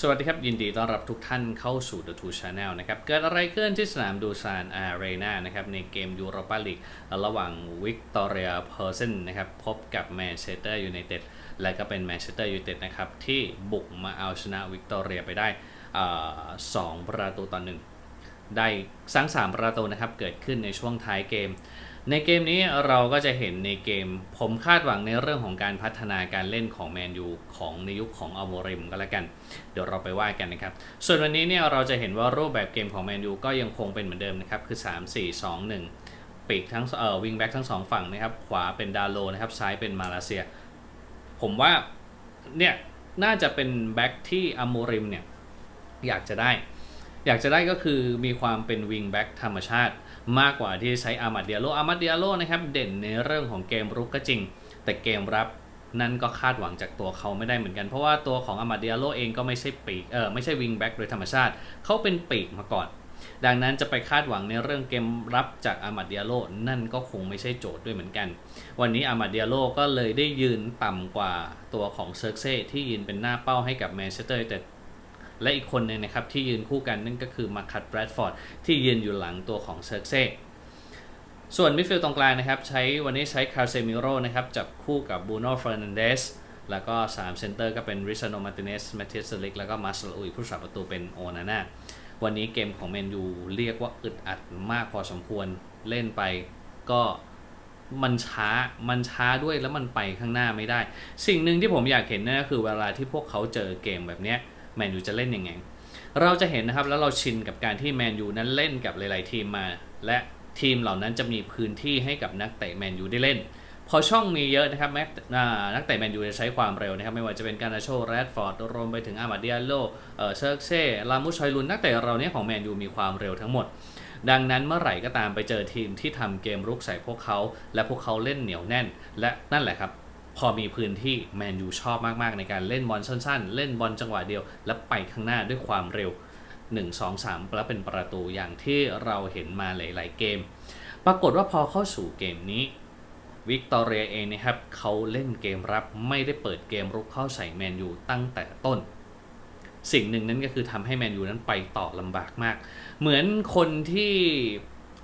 สวัสดีครับ ยินดีต้อนรับทุกท่านเข้าสู่ The Two Channel นะครับ เกิดอะไรขึ้นที่สนามดูซานอารีนานะครับ ในเกมยูโรปาลีกระหว่างวิกตอเรียเพอร์เซนนะครับ พบกับแมนเชสเตอร์ยูไนเต็ดและก็เป็นแมนเชสเตอร์ยูไนเต็ดนะครับ ที่บุกมาเอาชนะวิกตอเรียไปได้สองประตูต่อหนึ่งได้สร้างสามประตูนะครับ เกิดขึ้นในช่วงท้ายเกม ในเกมนี้เราก็จะเห็นในเกม ผมคาดหวังในเรื่องของการพัฒนาการเล่นของแมนยูของในยุคของอัลโมริมก็แล้วกัน เดี๋ยวเราไปว่ากันนะครับ ส่วนวันนี้เนี่ยเราจะเห็นว่ารูปแบบเกมของแมนยูก็ยังคงเป็นเหมือนเดิมนะครับ คือ 3 4 2 1 ปีกทั้งเอ่อวิงแบ็กทั้งสองฝั่งนะครับ ขวาเป็นดาโลนะครับซ้ายเป็นมาเลเซีย ผมว่าเนี่ยน่าจะเป็นแบ็กที่อัลโมริมเนี่ยอยากจะได้ อยากจะได้ก็คือมีความเป็นวิงแบ็กธรรมชาติ มากกว่าที่ใช้อามัดเดียโลอามัดเดียโลนะครับเด่นในเรื่องของเกมรุกก็จริง แต่เกมรับนั่นก็คาดหวังจากตัวเขาไม่ได้เหมือนกัน เพราะว่าตัวของอามัดเดียโลเองก็ไม่ใช่ปีกเออไม่ใช่วิงแบ็กโดยธรรมชาติ เขาเป็นปีกมาก่อน ดังนั้นจะไปคาดหวังในเรื่องเกมรับจากอามัดเดียโลนั่นก็คงไม่ใช่โจทย์ด้วยเหมือนกัน วันนี้อามัดเดียโลก็เลยได้ยืนต่ำกว่าตัวของเซิร์เซ่ที่ยืนเป็นหน้าเป้าให้กับแมนเชสเตอร์แต่ และอีกคนหนึ่งนะครับที่ยืนคู่กันนั่นก็คือมาคัตแบรดฟอร์ดที่ยืนอยู่หลังตัวของเซิร์กเซ่ส่วนมิดฟิลด์ตรงกลางนะครับใช้วันนี้ใช้คาเซมิโร่นะครับจับคู่กับบูโน่เฟรนันเดสแล้วก็ 3 เซนเตอร์ก็เป็นริซาโนมาติเนสแมทเทียสลิกแล้วก็มาสลอุยผู้สาประตูเป็นโอนาน่าวันนี้เกมของแมนยูเรียกว่าอึดอัดมากพอสมควรเล่นไปก็มันช้ามันช้าด้วยแล้วมันไปข้างหน้าไม่ได้ สิ่งหนึ่งที่ผมอยากเห็นนั่นก็คือเวลาที่พวกเขาเจอเกมแบบเนี้ย แมนยูจะเล่นยังไง เราจะเห็นนะครับแล้วเราชินกับการที่แมนยูนั้นเล่นกับหลาย ๆ ทีมมา และทีมเหล่านั้นจะมีพื้นที่ให้กับนักเตะแมนยูได้เล่น พอช่องมีเยอะนะครับแม้อ่านักเตะแมนยูจะใช้ความเร็วนะครับไม่ว่าจะเป็นการาโชแรดฟอร์ดรวมไปถึงอามาเดียโลเออเชิร์กเซ่ลามุชอยลุนนักเตะเราเนี้ยของแมนยูมีความเร็วทั้งหมดดังนั้นเมื่อไหร่ก็ตามไปเจอทีมที่ทำเกมรุกใส่พวกเขา และพวกเขาเล่นเหนียวแน่น และนั่นแหละครับ พอมีพื้นที่แมนยูชอบมากๆ ในการเล่นบอลสั้นๆ เล่นบอลจังหวะเดียว และไปข้างหน้าด้วยความเร็ว 1 2 3 แล้วเป็นประตูอย่างที่เราเห็นมาหลายๆ เกม ปรากฏว่าพอเข้าสู่เกมนี้วิกตอเรียเองนะครับเขาเล่นเกมรับไม่ได้เปิดเกมรุกเข้าใส่แมนยูตั้งแต่ต้น สิ่งหนึ่งนั้นก็คือทำให้แมนยูนั้นไปต่อลำบากมาก เหมือนคนที่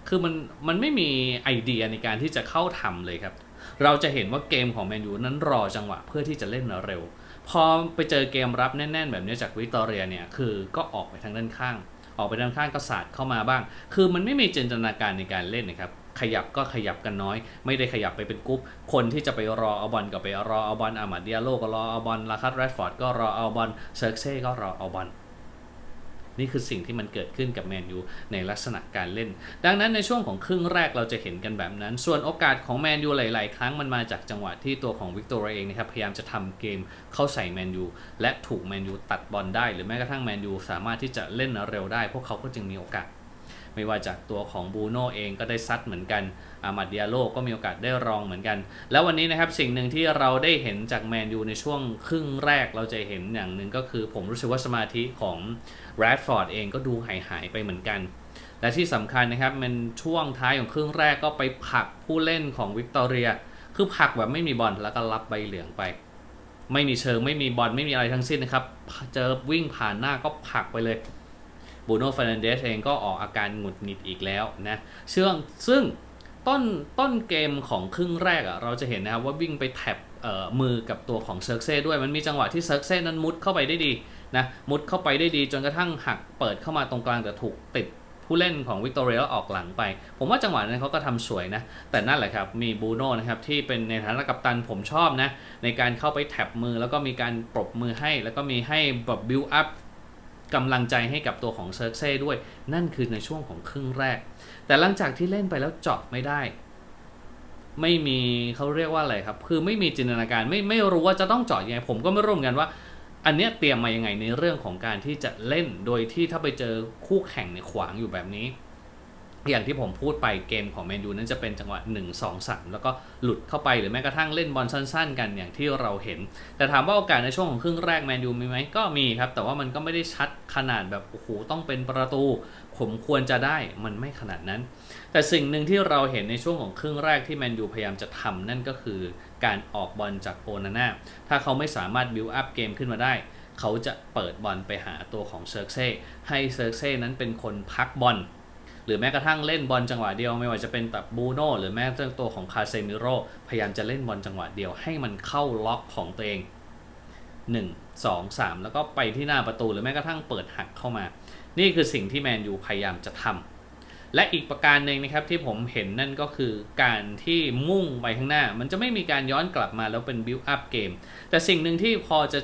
คือมันมันไม่มีไอเดียในการที่จะเข้าทำเลยครับ เราจะเห็นว่าเกมของแมนยูนั้นรอจังหวะเพื่อที่จะเล่นเร็ว พอไปเจอเกมรับแน่น ๆ แบบนี้จากวิตอเรียเนี่ยคือก็ออกไปทางด้านข้าง ออกไปด้านข้างก็สาดเข้ามาบ้าง คือมันไม่มีจินตนาการในการเล่นนะครับขยับก็ขยับกันน้อย ไม่ได้ขยับไปเป็นกรุ๊ป คนที่จะไปรอเอาบอลก็ไปรอเอาบอลอามาเดียโลก็รอเอาบอลลาคัตแรดฟอร์ดก็รอเอาบอลเซิร์กเซ่ก็รอเอาบอล นี่คือสิ่งที่มันเกิดขึ้นกับแมนยูในลักษณะการเล่น ดังนั้นในช่วงของครึ่งแรกเราจะเห็นกันแบบนั้น ส่วนโอกาสของแมนยูหลาย ๆ ครั้งมันมาจากจังหวะที่ตัวของวิกตอเรียเองนะครับพยายามจะทำเกมเข้าใส่แมนยูและถูกแมนยูตัดบอลได้ หรือแม้กระทั่งแมนยูสามารถที่จะเล่นเร็วได้ พวกเขาก็จึงมีโอกาส ไม่ว่าจากตัวของบูโน่เองก็ได้ซัดเหมือนกันอามาดเดียโลก็มีโอกาสได้รองเหมือนกัน แล้ววันนี้นะครับสิ่งหนึ่งที่เราได้เห็นจากแมนยูในช่วงครึ่งแรกเราจะเห็นอย่างหนึ่งก็คือ ผมรู้สึกว่าสมาธิของแรดฟอร์ดเองก็ดูหายหายๆไปเหมือนกัน และที่สำคัญนะครับมันช่วงท้ายของครึ่งแรกก็ไปผลักผู้เล่นของวิกตอเรีย คือผลักแบบไม่มีบอลแล้วก็รับใบเหลืองไป ไม่มีเชิงไม่มีบอลไม่มีอะไรทั้งสิ้นนะครับเจอวิ่งผ่านหน้าก็ผลักไปเลย บูโน่ฟ r นันเดสเองก็ออกอาการหงุดหงิดอีกแล้วนะซึ่งซึ่งต้นต้นเกมของครึ่งแรกอะ่ะเราจะเห็นนะครับว่าวิ่งไปแท็บเอ่อมือกับตัวของเซิร์กเซ่ด้วยมันมีจังหวะที่เซิร์กเซ่นั้นมุดเข้าไปได้ดีนะมุดเข้าไปได้ดีจนกระทั่งหักเปิดเข้ามาตรงกลางแต่ถูกติดผู้เล่นของวิกตอเรียแล้วออกหลังไป ผมว่าจังหวะนั้นเขาก็ทำสวยนะ แต่นั่นแหละครับ มีบูโน่นะครับที่เป็นในฐานะกัปตันผมชอบนะ ในการเข้าไปแท็บมือแล้วก็มีการปรบมือให้ แล้วก็มีให้แบบบิวอัพ กำลังใจให้กับตัวของเซิร์กเซ่ด้วย นั่นคือในช่วงของครึ่งแรก แต่หลังจากที่เล่นไปแล้วเจาะไม่ได้ ไม่มีเขาเรียกว่าอะไรครับ คือไม่มีจินตนาการไม่ไม่รู้ว่าจะต้องเจาะยังไง ผมก็ไม่รู้เหมือนกันว่า อันเนี้ยเตรียมมายังไงในเรื่องของการที่จะเล่นโดยที่ถ้าไปเจอคู่แข่งในขวางอยู่แบบนี้ อย่างที่ผมพูดไปเกมของแมนยูนั้นจะเป็นจังหวะ 1 2 3 แล้วก็หลุดเข้าไปหรือแม้กระทั่งเล่นบอลสั้น ๆ กันอย่างที่เราเห็น แต่ถามว่าโอกาสในช่วงของครึ่งแรกแมนยูมีไหมก็มีครับ แต่ว่ามันก็ไม่ได้ชัดขนาดแบบโอ้โหต้องเป็นประตูผมควรจะได้มันไม่ขนาดนั้น แต่สิ่งหนึ่งที่เราเห็นในช่วงของครึ่งแรกที่แมนยูพยายามจะทำนั่นก็คือการออกบอลจากโอนาน่าถ้าเขาไม่สามารถบิวอัพเกมขึ้นมาได้เขาจะเปิดบอลไปหาตัวของเซิร์กเซ่ให้เซิร์กเซ่นั้นเป็นคนพักบอล หรือแม้กระทั่งเล่นบอลจังหวะเดียว ไม่ว่าจะเป็นแบบบูโน่หรือแม้กระทั่งตัวของคาเซมิโร่พยายามจะเล่นบอลจังหวะเดียวให้มันเข้าล็อกของตัวเอง 1 2 3 แล้วก็ไปที่หน้าประตูหรือแม้กระทั่งเปิดหักเข้ามา นี่คือสิ่งที่แมนยูพยายามจะทำและอีกประการหนึ่งนะครับที่ผมเห็นนั่นก็คือการที่มุ่งไปข้างหน้า มันจะไม่มีการย้อนกลับมาแล้วเป็นบิวอัพเกมแต่สิ่งหนึ่งที่พอจะ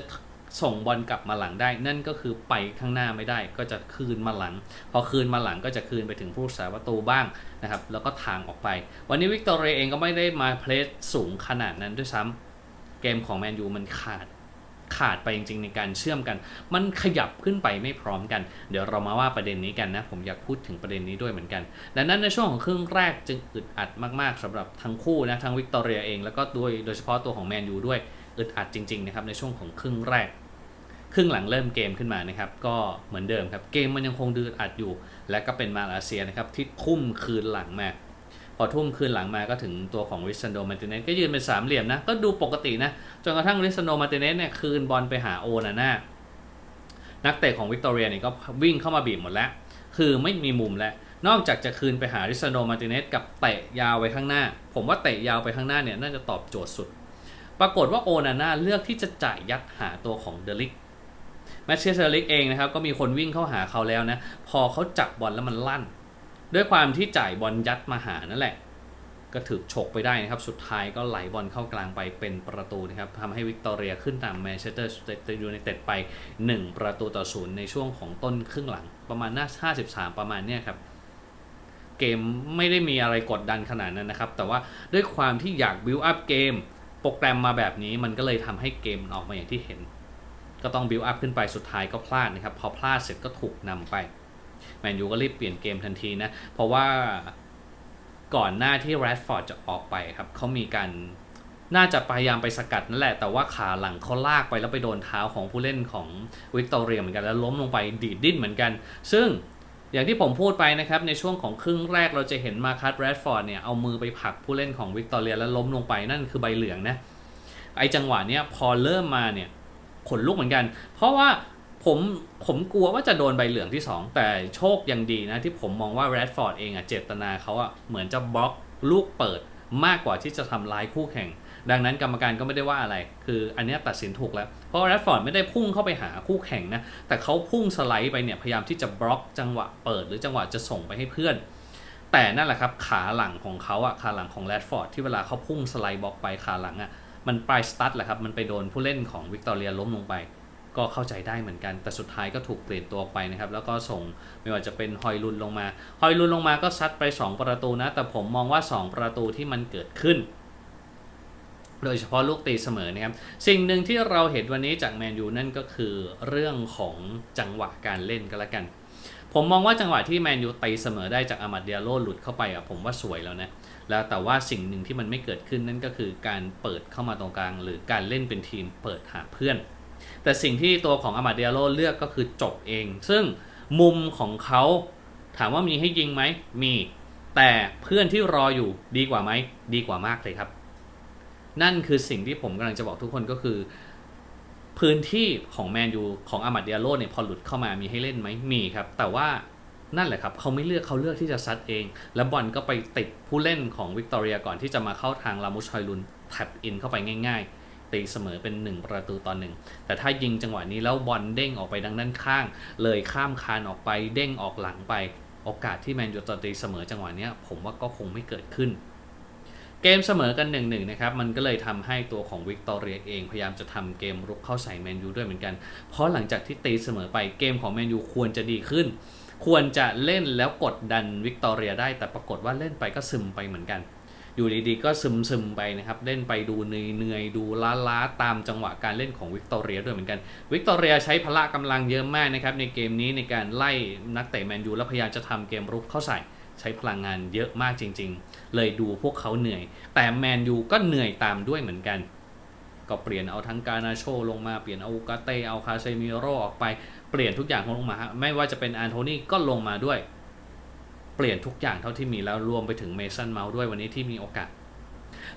ส่งบอลกลับมาหลังได้ นั่นก็คือไปข้างหน้าไม่ได้ ก็จะคืนมาหลัง พอคืนมาหลังก็จะคืนไปถึงผู้รักษาประตูบ้างนะครับ แล้วก็ทางออกไป วันนี้วิกตอเรียเองก็ไม่ได้มาเพลสสูงขนาดนั้นด้วยซ้ำเกมของแมนยูมันขาดขาดไปจริงๆในการเชื่อมกัน มันขยับขึ้นไปไม่พร้อมกัน เดี๋ยวเรามาว่าประเด็นนี้กันนะ ผมอยากพูดถึงประเด็นนี้ด้วยเหมือนกัน ดังนั้นในช่วงของครึ่งแรกจึงอึดอัดมากๆสำหรับทั้งคู่นะ ทั้งวิกตอเรียเอง แล้วก็โดยโดยเฉพาะตัวของแมนยูด้วย อึดอัดจริงๆนะครับในช่วงของครึ่งแรก ครึ่งหลังเริ่มเกมขึ้นมานะครับ ก็เหมือนเดิมครับ เกมมันยังคงดืดอัดอยู่ และก็เป็นมาเลเซียนะครับที่ทุ่มคืนหลังมาพอทุ่มคืนหลังมาก็ถึงตัวของริซันโดมาติเนสก็ยืนเป็นสามเหลี่ยมนะ ก็ดูปกตินะ จนกระทั่งริซันโดมาติเนสเนี่ยคืนบอลไปหาโอนาน่านักเตะของวิกตอเรียเนี่ยก็วิ่งเข้ามาบีบหมดแล้ว คือไม่มีมุมแล้ว นอกจากจะคืนไปหาริซันโดมาติเนสกับเตะยาวไปข้างหน้า ผมว่าเตะยาวไปข้างหน้าเนี่ยน่าจะตอบโจทย์สุด ปรากฏว่าโอนาน่าเลือกที่จะจ่ายยัดหาตัวของเดลิก แมชเชสเตอร์ลิกเองนะครับก็มีคนวิ่งเข้าหาเขาแล้วนะพอเขาจับบอลแล้วมันลั่น ด้วยความที่จ่ายบอลยัดมาหานั่นแหละ ก็ถึกฉกไปได้นะครับ สุดท้ายก็ไหลบอลเข้ากลางไปเป็นประตูนะครับทำให้วิกตอเรียขึ้นตามแมนเชสเตอร์ยูไนเต็ดไป 1 ประตูต่อศูนย์ในช่วงของต้นครึ่งหลัง ประมาณน่า53 ประมาณเนี้ยครับเกมไม่ได้มีอะไรกดดันขนาดนั้นนะครับ แต่ว่าด้วยความที่อยากบิวอัพเกม โปรแกรมมาแบบนี้มันก็เลยทำให้เกมออกมาอย่างที่เห็น ก็ต้องบิวอัพขึ้นไปสุดท้ายก็พลาดนะครับ พอพลาดเสร็จก็ถูกนำไปแมนยูก็รีบเปลี่ยนเกมทันทีนะ เพราะว่าก่อนหน้าที่แรดฟอร์ดจะออกไปครับเขามีการน่าจะพยายามไปสกัดนั่นแหละ แต่ว่าขาหลังเขาลากไปแล้วไปโดนเท้าของผู้เล่นของวิกตอเรียเหมือนกันแล้วล้มลงไปดีดดิ้นเหมือนกัน ซึ่งอย่างที่ผมพูดไปนะครับ ในช่วงของครึ่งแรกเราจะเห็นมาคัสแรดฟอร์ดเนี่ย เอามือไปผลักผู้เล่นของวิกตอเรียแล้วล้มลงไปนั่นคือใบเหลืองนะไอจังหวะเนี้ยพอเริ่มมาเนี่ย ขนลุกเหมือนกัน เพราะว่าผมผมกลัวว่าจะโดนใบเหลืองที่ 2 แต่โชคยังดีนะ ที่ผมมองว่าแรดฟอร์ดเองอะเจตนาเขาอะเหมือนจะบล็อกลูกเปิดมากกว่าที่จะทำร้ายคู่แข่ง ดังนั้นกรรมการก็ไม่ได้ว่าอะไร คืออันนี้ตัดสินถูกแล้ว เพราะแรดฟอร์ดไม่ได้พุ่งเข้าไปหาคู่แข่งนะ แต่เขาพุ่งสไลด์ไปเนี่ย พยายามที่จะบล็อกจังหวะเปิดหรือจังหวะจะส่งไปให้เพื่อน แต่นั่นแหละครับขาหลังของเขาอะขาหลังของแรดฟอร์ดที่เวลาเขาพุ่งสไลด์บล็อกไปขาหลังอะ มันปลายสตั๊ดแหละครับ มันไปโดนผู้เล่นของวิกตอเรียล้มลงไป ก็เข้าใจได้เหมือนกัน แต่สุดท้ายก็ถูกเปลี่ยนตัวไปนะครับ แล้วก็ส่งไม่ว่าจะเป็นฮอยลุนลงมา ฮอยลุนลงมาก็ซัดไป 2 ประตูนะ แต่ผมมองว่า 2 ประตูที่มันเกิดขึ้น โดยเฉพาะลูกตีเสมอนะครับ สิ่งหนึ่งที่เราเห็นวันนี้จากแมนยูนั่นก็คือเรื่องของจังหวะการเล่นก็แล้วกัน ผมมองว่าจังหวะที่แมนยูตีเสมอได้จากอามาดเดียโลหลุดเข้าไปอะผมว่าสวยแล้วนะแล้วแต่ว่าสิ่งหนึ่งที่มันไม่เกิดขึ้นนั่นก็คือการเปิดเข้ามาตรงกลาง หรือการเล่นเป็นทีมเปิดหาเพื่อน แต่สิ่งที่ตัวของอามาเดียโลเลือกก็คือจบเอง ซึ่งมุมของเขาถามว่ามีให้ยิงไหมมี แต่เพื่อนที่รออยู่ดีกว่าไหมดีกว่ามากเลยครับ นั่นคือสิ่งที่ผมกำลังจะบอกทุกคนก็คือ พื้นที่ของแมนยูของอามาเดียโลเนี่ยพอหลุดเข้ามามีให้เล่นไหมมีครับ แต่ว่านั่นแหละครับเขาไม่เลือกเขาเลือกที่จะซัดเอง แล้วบอลก็ไปติดผู้เล่นของวิกตอเรียก่อนที่จะมาเข้าทางลามุชอยลุนแท็บอินเข้าไปง่าย ๆ ตีเสมอเป็น 1 ประตูต่อหนึ่งแต่ถ้ายิงจังหวะนี้แล้วบอลเด้งออกไปดังด้านข้าง เลยข้ามคานออกไปเด้งออกหลังไป โอกาสที่แมนยูจะตีเสมอจังหวะนี้ผมว่าก็คงไม่เกิดขึ้น เกมเสมอกันหนึ่งหนึ่งนะครับ มันก็เลยทำให้ตัวของวิกตอเรียเองพยายามจะทำเกมรุกเข้าใส่แมนยูด้วยเหมือนกัน เพราะหลังจากที่ตีเสมอไปเกมของแมนยูควรจะดีขึ้น ควรจะเล่นแล้วกดดันวิกตอเรียได้ แต่ปรากฏว่าเล่นไปก็ซึมไปเหมือนกัน อยู่ดีๆก็ซึมซึมๆไปนะครับ เล่นไปดูเหนื่อยๆดูล้าๆตามจังหวะการเล่นของวิกตอเรียด้วยเหมือนกัน วิกตอเรียใช้พละกำลังเยอะมากนะครับในเกมนี้ในการไล่นักเตะแมนยูแล้วพยายามจะทำเกมรุกเข้าใส่ ใช้พลังงานเยอะมากจริง ๆ เลยดูพวกเขาเหนื่อย แต่แมนยูก็เหนื่อยตามด้วยเหมือนกัน ก็เปลี่ยนเอาทั้งกานาโชลงมาเปลี่ยนเอากาเตเอาคาเซมิโรออกไปเปลี่ยนทุกอย่างลงมาฮะไม่ว่าจะเป็นอันโทนีก็ลงมาด้วย เปลี่ยนทุกอย่างเท่าที่มีแล้วรวมไปถึงเมสันเมาส์ด้วยวันนี้ที่มีโอกาส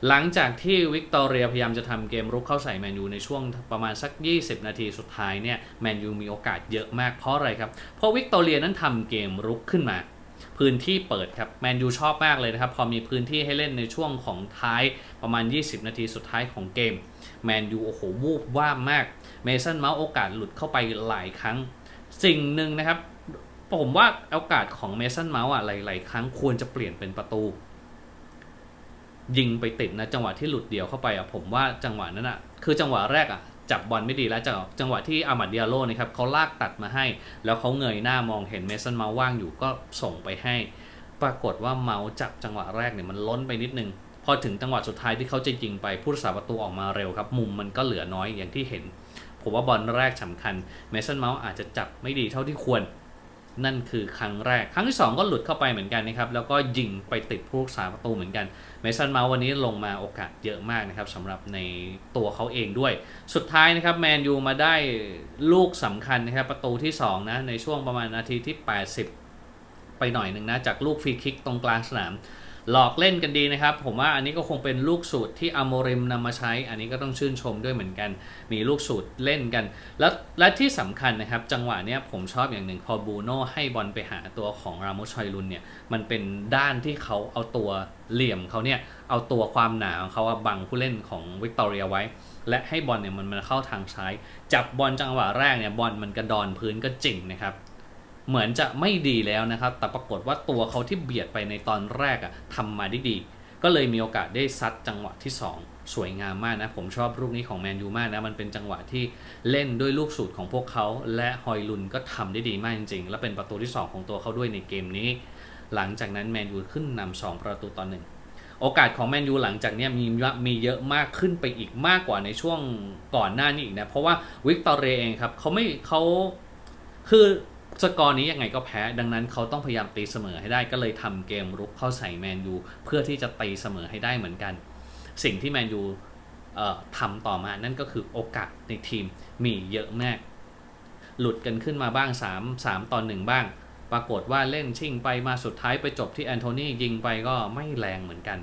หลังจากที่วิกตอเรียพยายามจะทำเกมรุกเข้าใส่แมนยูในช่วงประมาณสัก 20 นาทีสุดท้ายเนี่ยแมนยูมีโอกาสเยอะมากเพราะอะไรครับ เพราะวิกตอเรียนั้นทำเกมรุกขึ้นมา พื้นที่เปิดครับแมนยูชอบมากเลยนะครับ พอมีพื้นที่ให้เล่นในช่วงของท้ายประมาณ 20 นาทีสุดท้ายของเกมแมนยูโอ้โหวูบว่ามากเมสันเมาส์โอกาสหลุดเข้าไปหลายครั้ง สิ่งหนึ่งนะครับผมว่าโอกาสของเมสันเมาส์อะหลายๆครั้งควรจะเปลี่ยนเป็นประตู ยิงไปติดนะจังหวะที่หลุดเดี่ยวเข้าไปอะผมว่าจังหวะนั้นอะคือจังหวะแรกอะ จับบอลไม่ดีแล้วจากจังหวะที่อามัดเดียโลนะครับเขาลากตัดมาให้ แล้วเขาเงยหน้ามองเห็นเมสันเมาส์ว่างอยู่ก็ส่งไปให้ ปรากฏว่าเมาส์จับจังหวะแรกเนี่ยมันล้นไปนิดนึงพอถึงจังหวะสุดท้ายที่เขาจะยิงไปผู้รักษาประตูออกมาเร็วครับ มุมมันก็เหลือน้อยอย่างที่เห็น ผมว่าบอลแรกสำคัญเมสันเมาส์อาจจะจับไม่ดีเท่าที่ควร นั่นคือครั้งแรก ครั้งที่ 2 ก็หลุดเข้าไปเหมือนกันนะครับ แล้วก็ยิงไปติดผู้รักษาประตูเหมือนกัน เมสันเมาส์วันนี้ลงมาโอกาสเยอะมากนะครับสำหรับในตัวเขาเองด้วย สุดท้ายนะครับแมนยูมาได้ลูกสำคัญนะครับประตูที่ 2 นะ ในช่วงประมาณนาทีที่ 80 ไปหน่อยหนึ่งนะ จากลูกฟรีคิกตรงกลางสนาม หลอกเล่นกันดีนะครับ ผมว่าอันนี้ก็คงเป็นลูกสูตรที่อโมริมนำมาใช้ อันนี้ก็ต้องชื่นชมด้วยเหมือนกัน มีลูกสูตรเล่นกัน แล้วและที่สำคัญนะครับ จังหวะเนี้ยผมชอบอย่างหนึ่งพอบูโน่ให้บอลไปหาตัวของรามอชอยลุนเนี่ย มันเป็นด้านที่เขาเอาตัวเหลี่ยมเขาเนี่ย เอาตัวความหนาของเขาบังผู้เล่นของวิกตอเรียไว้ และให้บอลเนี่ยมันมันเข้าทางซ้าย จับบอลจังหวะแรกเนี่ยบอลมันกระดอนพื้นก็จริงนะครับ เหมือนจะไม่ดีแล้วนะครับ แต่ปรากฏว่าตัวเขาที่เบียดไปในตอนแรกอะทำมาได้ดี ก็เลยมีโอกาสได้ซัดจังหวะที่ 2สวยงามมากนะ ผมชอบลูกนี้ของแมนยูมากนะ มันเป็นจังหวะที่เล่นด้วยลูกสูตรของพวกเขา และฮอยลุนก็ทำได้ดีมากจริงๆ และเป็นประตูที่ 2 ของตัวเขาด้วยในเกมนี้ หลังจากนั้นแมนยูขึ้นนำ2ประตูต่อหนึ่งโอกาสของแมนยูหลังจากนี้มีมีเยอะมากขึ้นไปอีกมากกว่าในช่วงก่อนหน้านี้อีกนะ เพราะว่าวิกตอเรเองครับเขาไม่เขาคือ สกอร์นี้ยังไงก็แพ้ ดังนั้นเขาต้องพยายามตีเสมอให้ได้ก็เลยทำเกมรุกเข้าใส่แมนยูเพื่อที่จะตีเสมอให้ได้เหมือนกัน สิ่งที่แมนยูทำต่อมานั่นก็คือโอกาสในทีมมีเยอะมากหลุดกันขึ้นมาบ้าง 3 3ต่อ1บ้าง ปรากฏว่าเล่นชิ่งไปมาสุดท้ายไปจบที่แอนโทนียิงไปก็ไม่แรงเหมือนกัน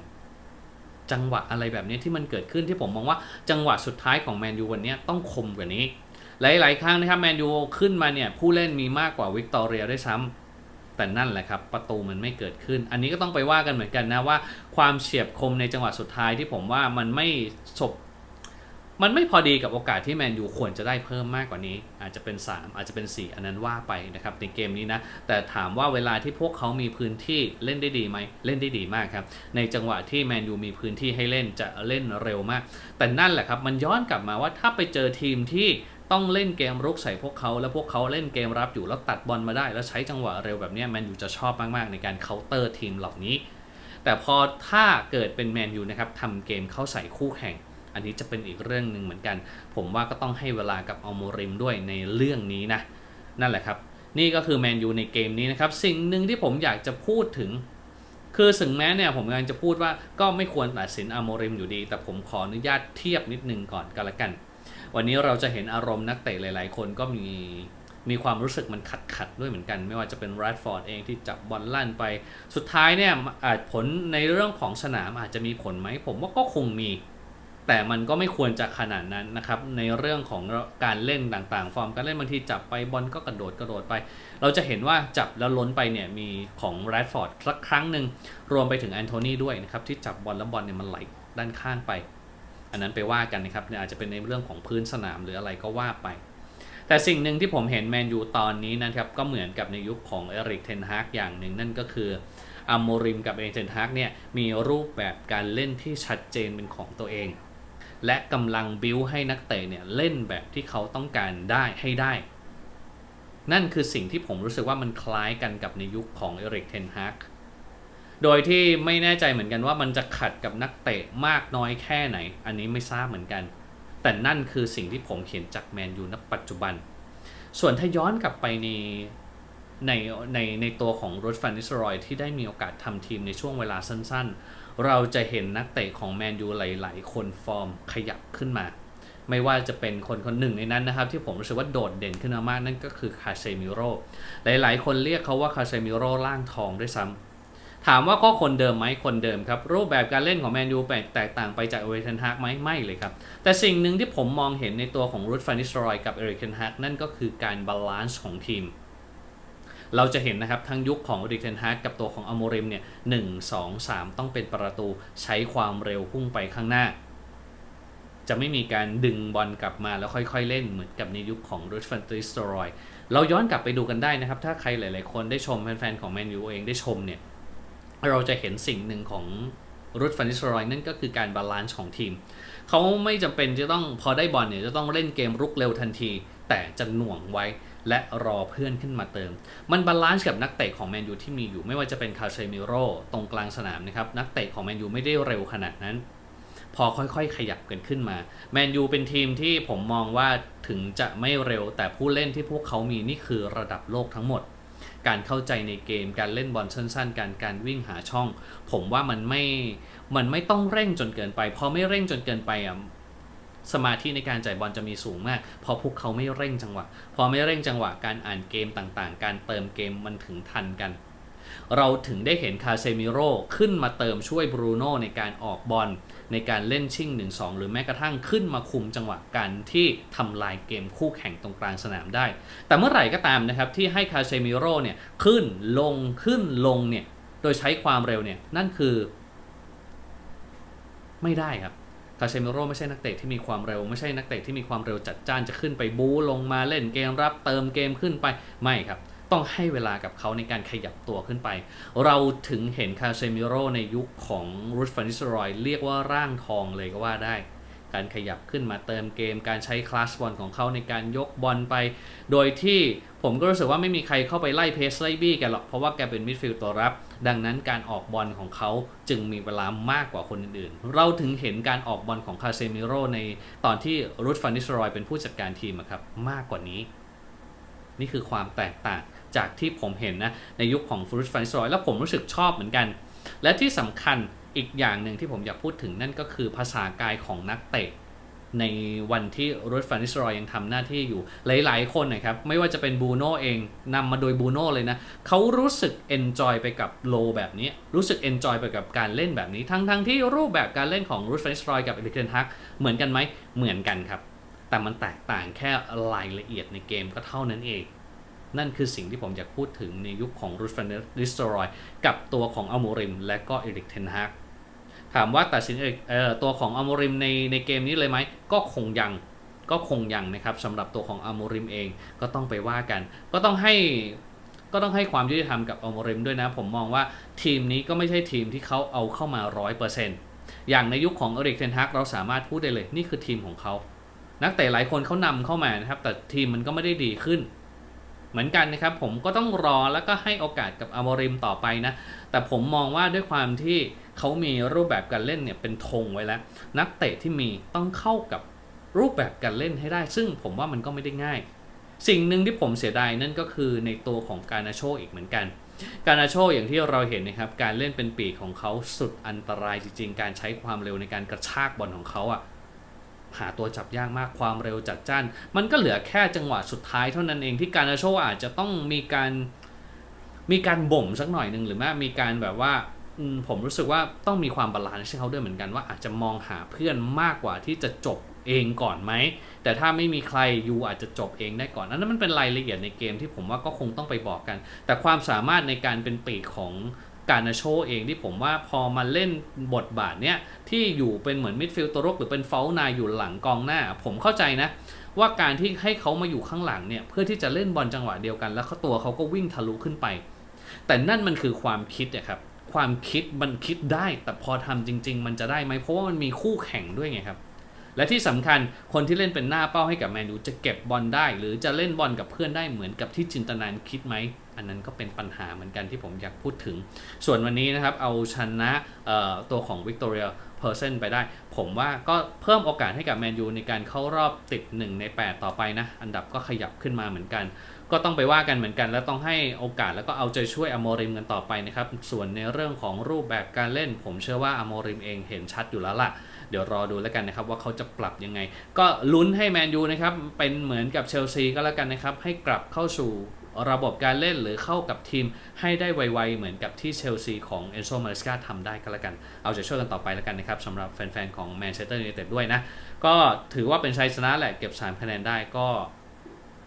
จังหวะอะไรแบบนี้ที่มันเกิดขึ้นที่ผมมองว่าจังหวะสุดท้ายของแมนยูวันนี้ต้องคมกว่านี้ หลาย ๆ ครั้งนะครับแมนยูขึ้นมาเนี่ยผู้เล่นมีมากกว่าวิกตอเรียด้วยซ้ำแต่นั่นแหละครับ ประตูมันไม่เกิดขึ้น อันนี้ก็ต้องไปว่ากันเหมือนกันนะว่าความเฉียบคมในจังหวะสุดท้ายที่ผมว่ามันไม่สบมันไม่พอดีกับโอกาสที่แมนยูควรจะได้เพิ่มมากกว่านี้ อาจจะเป็น 3 อาจจะเป็น 4 อันนั้นว่าไปนะครับในเกมนี้นะ แต่ถามว่าเวลาที่พวกเขามีพื้นที่เล่นได้ดีไหมเล่นได้ดีมากครับ ในจังหวะที่แมนยูมีพื้นที่ให้เล่นจะเล่นเร็วมาก แต่นั่นแหละครับ มันย้อนกลับมาว่าถ้าไปเจอทีมที่ ต้องเล่นเกมรุกใส่พวกเขา แล้วพวกเขาเล่นเกมรับอยู่แล้วตัดบอลมาได้ แล้วใช้จังหวะเร็วแบบนี้แมนยูจะชอบมากๆ ในการเคาน์เตอร์ทีมเหล่านี้ แต่พอถ้าเกิดเป็นแมนยูนะครับทำเกมเข้าใส่คู่แข่ง อันนี้จะเป็นอีกเรื่องหนึ่งเหมือนกัน ผมว่าก็ต้องให้เวลากับอัลโมริมด้วยในเรื่องนี้นะนั่นแหละครับ นี่ก็คือแมนยูในเกมนี้นะครับสิ่งหนึ่งที่ผมอยากจะพูดถึงคือถึงแม้เนี่ยผมกำลังจะพูดว่าก็ไม่ควรตัดสินอัลโมริมอยู่ดี แต่ผมขออนุญาตเทียบนิดนึงก่อนก็แล้วกัน วันนี้เราจะเห็นอารมณ์นักเตะหลาย ๆ คนก็มีมีความรู้สึกมันขัดขัดด้วยเหมือนกัน ไม่ว่าจะเป็นแรดฟอร์ดเองที่จับบอลลั่นไป สุดท้ายเนี่ยอาจผลในเรื่องของสนามอาจจะมีผลไหมผมว่าก็คงมี แต่มันก็ไม่ควรจะขนาดนั้นนะครับ ในเรื่องของการเล่นต่างๆ ฟอร์มการเล่นบางทีจับไปบอลก็กระโดดกระโดดไป เราจะเห็นว่าจับแล้วล้นไปเนี่ยมีของแรดฟอร์ดสักครั้งหนึ่งรวมไปถึงแอนโทนีด้วยนะครับที่จับบอลแล้วบอลเนี่ยมันไหลด้านข้างไป อันนั้นไปว่ากันนะครับอาจจะเป็นในเรื่องของพื้นสนามหรืออะไรก็ว่าไป แต่สิ่งหนึ่งที่ผมเห็นแมนยูตอนนี้นะครับก็เหมือนกับในยุคของเอริกเทนฮากอย่างหนึ่งนั่นก็คืออัมโมริมกับเอริกเทนฮากเนี่ยมีรูปแบบการเล่นที่ชัดเจนเป็นของตัวเอง และกำลังบิวให้นักเตะเนี่ยเล่นแบบที่เขาต้องการได้ให้ได้ นั่นคือสิ่งที่ผมรู้สึกว่ามันคล้ายกันกับในยุคของเอริกเทนฮาก โดยที่ไม่แน่ใจเหมือนกันว่ามันจะขัดกับนักเตะมากน้อยแค่ไหน อันนี้ไม่ทราบเหมือนกัน แต่นั่นคือสิ่งที่ผมเห็นจากแมนยูณปัจจุบัน ส่วนถ้าย้อนกลับไปในในในในตัวของโรสฟานิสรอยที่ได้มีโอกาสทำทีมในช่วงเวลาสั้นๆ เราจะเห็นนักเตะของแมนยูหลายๆ คนฟอร์มขยับขึ้นมา ไม่ว่าจะเป็นคนคนหนึ่งในนั้นนะครับที่ผมรู้สึกว่าโดดเด่นขึ้นมามากนั่นก็คือคาเซมิโร่หลายๆ คนเรียกเขาว่าคาเซมิโร่ร่างทองด้วยซ้ำ ถามว่าก็คนเดิมไหมคนเดิมครับ รูปแบบการเล่นของแมนยูแตกต่างไปจากเอริกเทนฮากไหมไม่เลยครับ แต่สิ่งหนึ่งที่ผมมองเห็นในตัวของรูทฟานิสรอยกับเอริกเทนฮากนั่นก็คือการบาลานซ์ของทีม เราจะเห็นนะครับ ทั้งยุคของเอริกเทนฮากกับตัวของอโมริมเนี่ยหนึ่งสองสามต้องเป็นประตูใช้ความเร็วพุ่งไปข้างหน้า จะไม่มีการดึงบอลกลับมาแล้วค่อยๆ เล่นเหมือนกับในยุคของรูทฟานิสรอยเราย้อนกลับไปดูกันได้นะครับถ้าใครหลาย ๆ คนได้ชมแฟนๆของแมนยูเองได้ชมเนี่ย เราจะเห็นสิ่งหนึ่งของรุดฟานิสรอยนั่นก็คือการบาลานซ์ของทีม เขาไม่จำเป็นจะต้องพอได้บอลเนี่ยจะต้องเล่นเกมรุกเร็วทันที แต่จะหน่วงไว้และรอเพื่อนขึ้นมาเติม มันบาลานซ์กับนักเตะของแมนยูที่มีอยู่ไม่ว่าจะเป็นคาเซมิโร่ตรงกลางสนามนะครับนักเตะของแมนยูไม่ได้เร็วขนาดนั้น พอค่อยๆ ขยับกันขึ้นมาแมนยูเป็นทีมที่ผมมองว่าถึงจะไม่เร็ว แต่ผู้เล่นที่พวกเขามีนี่คือระดับโลกทั้งหมด การเข้าใจในเกม การเล่นบอลสั้นๆ การการวิ่งหาช่อง ผมว่ามันไม่มันไม่ต้องเร่งจนเกินไปพอไม่เร่งจนเกินไปอะสมาธิในการจ่ายบอลจะมีสูงมาก เพราะพวกเขาไม่เร่งจังหวะ พอไม่เร่งจังหวะการอ่านเกมต่างๆ การเติมเกมมันถึงทันกัน เราถึงได้เห็นคาเซมิโร่ขึ้นมาเติมช่วยบรูโน่ในการออกบอลในการเล่นชิ่ง 1-2 หรือแม้กระทั่งขึ้นมาคุมจังหวะการที่ทำลายเกมคู่แข่งตรงกลางสนามได้ แต่เมื่อไหร่ก็ตามนะครับที่ให้คาเซมิโร่เนี่ยขึ้นลงขึ้นลงเนี่ยโดยใช้ความเร็วเนี่ยนั่นคือ ไม่ได้ครับคาเซมิโร่ไม่ใช่นักเตะที่มีความเร็ว ไม่ใช่นักเตะที่มีความเร็วจัดจ้านจะขึ้นไปบู๊ลงมาเล่นเกมรับเติมเกมขึ้นไปไม่ครับ ต้องให้เวลากับเขาในการขยับตัวขึ้นไป เราถึงเห็นคาเซมิโร่ในยุคของรูทฟานิสรอยเรียกว่าร่างทองเลยก็ว่าได้ การขยับขึ้นมาเติมเกม การใช้คลาสบอลของเขาในการยกบอลไป โดยที่ผมก็รู้สึกว่าไม่มีใครเข้าไปไล่เพสไล่บี้แกหรอก เพราะว่าแกเป็นมิดฟิลด์ตัวรับ ดังนั้นการออกบอลของเขาจึงมีเวลามากกว่าคนอื่นๆ เราถึงเห็นการออกบอลของคาเซมิโร่ในตอนที่รูทฟานิสรอยเป็นผู้จัดการทีมครับมากกว่านี้ นี่คือความแตกต่าง จากที่ผมเห็นนะ ในยุคของฟรุตฟานิสรอยแล้วผมรู้สึกชอบเหมือนกัน และที่สำคัญอีกอย่างหนึ่งที่ผมอยากพูดถึงนั่นก็คือภาษากายของนักเตะในวันที่รูทฟานิสรอยยังทำหน้าที่อยู่หลาย ๆ คนนะครับ ไม่ว่าจะเป็นบูโน่เองนำมาโดยบูโน่เลยนะเขารู้สึกเอนจอยไปกับโลแบบนี้ รู้สึกเอนจอยไปกับการเล่นแบบนี้ ทั้งทั้งที่รูปแบบการเล่นของรูทฟานิสรอยกับเอริกเทนฮักเหมือนกันไหมเหมือนกันครับ แต่มันแตกต่างแค่รายละเอียดในเกมก็เท่านั้นเอง นั่นคือสิ่งที่ผมอยากพูดถึงในยุคของรูทฟานิสตรอยกับตัวของอัลโมริม และก็เอริกเทนฮักถามว่าตัดสินเอ่อตัวของอัลโมริมในในเกมนี้เลยไหมก็คงยังก็คงยังนะครับสำหรับตัวของอัลโมริมเองก็ต้องไปว่ากัน ก็ต้องให้ก็ต้องให้ความยุติธรรมกับอัลโมริมด้วยนะ ผมมองว่าทีมนี้ก็ไม่ใช่ทีมที่เขาเอาเข้ามา 100%อย่างในยุคของเอริกเทนฮักเราสามารถพูดได้เลย นี่คือทีมของเขา นักเตะหลายคนเขานำเข้ามานะครับ แต่ทีมมันก็ไม่ได้ดีขึ้น เหมือนกันนะครับ ผมก็ต้องรอแล้วก็ให้โอกาสกับอามริมต่อไปนะ แต่ผมมองว่าด้วยความที่เขามีรูปแบบการเล่นเนี่ยเป็นธงไว้แล้ว นักเตะที่มีต้องเข้ากับรูปแบบการเล่นให้ได้ ซึ่งผมว่ามันก็ไม่ได้ง่าย สิ่งหนึ่งที่ผมเสียดายนั่นก็คือในตัวของการนาโชอีกเหมือนกัน การนาโชอย่างที่เราเห็นนะครับ การเล่นเป็นปีกของเขาสุดอันตรายจริงๆ การใช้ความเร็วในการกระชากบอลของเขาอะ หาตัวจับยากมากความเร็วจัดจ้าน มันก็เหลือแค่จังหวะสุดท้ายเท่านั้นเองที่การนาโชอาจจะต้องมีการมีการบ่มสักหน่อยหนึ่งหรือว่ามีการแบบว่าผมรู้สึกว่าต้องมีความบาลานซ์ให้เขาด้วยเหมือนกันว่าอาจจะมองหาเพื่อนมากกว่าที่จะจบเองก่อนไหม แต่ถ้าไม่มีใครยูอาจจะจบเองได้ก่อนอันนั้นมันเป็นรายละเอียดในเกมที่ผมว่าก็คงต้องไปบอกกัน แต่ความสามารถในการเป็นปีกของ การนาโชเองที่ผมว่าพอมาเล่นบทบาทเนี้ยที่อยู่เป็นเหมือนมิดฟิลด์ตัวรุกหรือเป็นเฟลนายอยู่หลังกองหน้า ผมเข้าใจนะ ว่าการที่ให้เขามาอยู่ข้างหลังเนี่ยเพื่อที่จะเล่นบอลจังหวะเดียวกัน แล้วเขาตัวเขาก็วิ่งทะลุขึ้นไป แต่นั่นมันคือความคิดอะครับความคิดมันคิดได้ แต่พอทำจริง ๆ มันจะได้ไหมเพราะว่ามันมีคู่แข่งด้วยไงครับ และที่สำคัญคนที่เล่นเป็นหน้าเป้าให้กับแมนยูจะเก็บบอลได้ หรือจะเล่นบอลกับเพื่อนได้เหมือนกับที่จินตนานคิดไหม อันนั้นก็เป็นปัญหาเหมือนกันที่ผมอยากพูดถึง ส่วนวันนี้นะครับเอาชนะตัวของวิกตอเรียเพอร์เซนไปได้ ผมว่าก็เพิ่มโอกาสให้กับแมนยูในการเข้ารอบติด 1 ใน 8 ต่อไปนะ อันดับก็ขยับขึ้นมาเหมือนกัน ก็ต้องไปว่ากันเหมือนกัน แล้วต้องให้โอกาสแล้วก็เอาใจช่วยอโมริมกันต่อไปนะครับ ส่วนในเรื่องของรูปแบบการเล่น ผมเชื่อว่าอโมริมเองเห็นชัดอยู่แล้วล่ะ เดี๋ยวรอดูแล้วกันนะครับว่าเขาจะปรับยังไง ก็ลุ้นให้แมนยูนะครับเป็นเหมือนกับเชลซีก็แล้วกันนะครับให้กลับเข้าสู่ระบบการเล่นหรือเข้ากับทีมให้ได้ไวๆ เหมือนกับที่เชลซีของเอนโซมาริสกาทำได้ก็แล้วกัน เอาใจช่วยกันต่อไปแล้วกันนะครับสำหรับแฟนๆ ของแมนเชสเตอร์ยูไนเต็ดด้วยนะ ก็ถือว่าเป็นชัยชนะแหละเก็บ 3 คะแนนได้ก็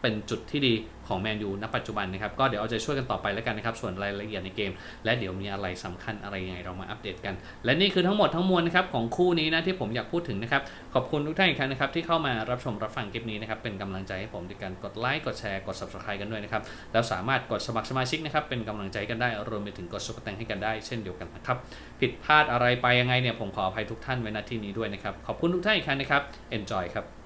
เป็นจุดที่ดีของแมนยูณปัจจุบันนะครับ ก็เดี๋ยวเอาใจช่วยกันต่อไปแล้วกันนะครับ ส่วนรายละเอียดในเกม และเดี๋ยวมีอะไรสำคัญอะไรยังไงเรามาอัปเดตกัน และนี่คือทั้งหมดทั้งมวลนะครับของคู่นี้นะที่ผมอยากพูดถึงนะครับ ขอบคุณทุกท่านอีกครั้งนะครับที่เข้ามารับชมรับฟังคลิปนี้นะครับเป็นกำลังใจให้ผมในการกดไลค์กดแชร์กด subscribe กันด้วยนะครับแล้วสามารถกดสมัครสมาชิกนะครับเป็นกำลังใจกันได้รวมไปถึงกดซุปเปอร์แตงให้กันได้เช่นเดียวกันนะครับผิดพลาดอะไรไปยังไงเนี่ยผมขออภัยทุกท่านไว้ณที่นี้ด้วยนะครับขอบคุณทุกท่านอีกครั้งนะครับ enjoy ครับ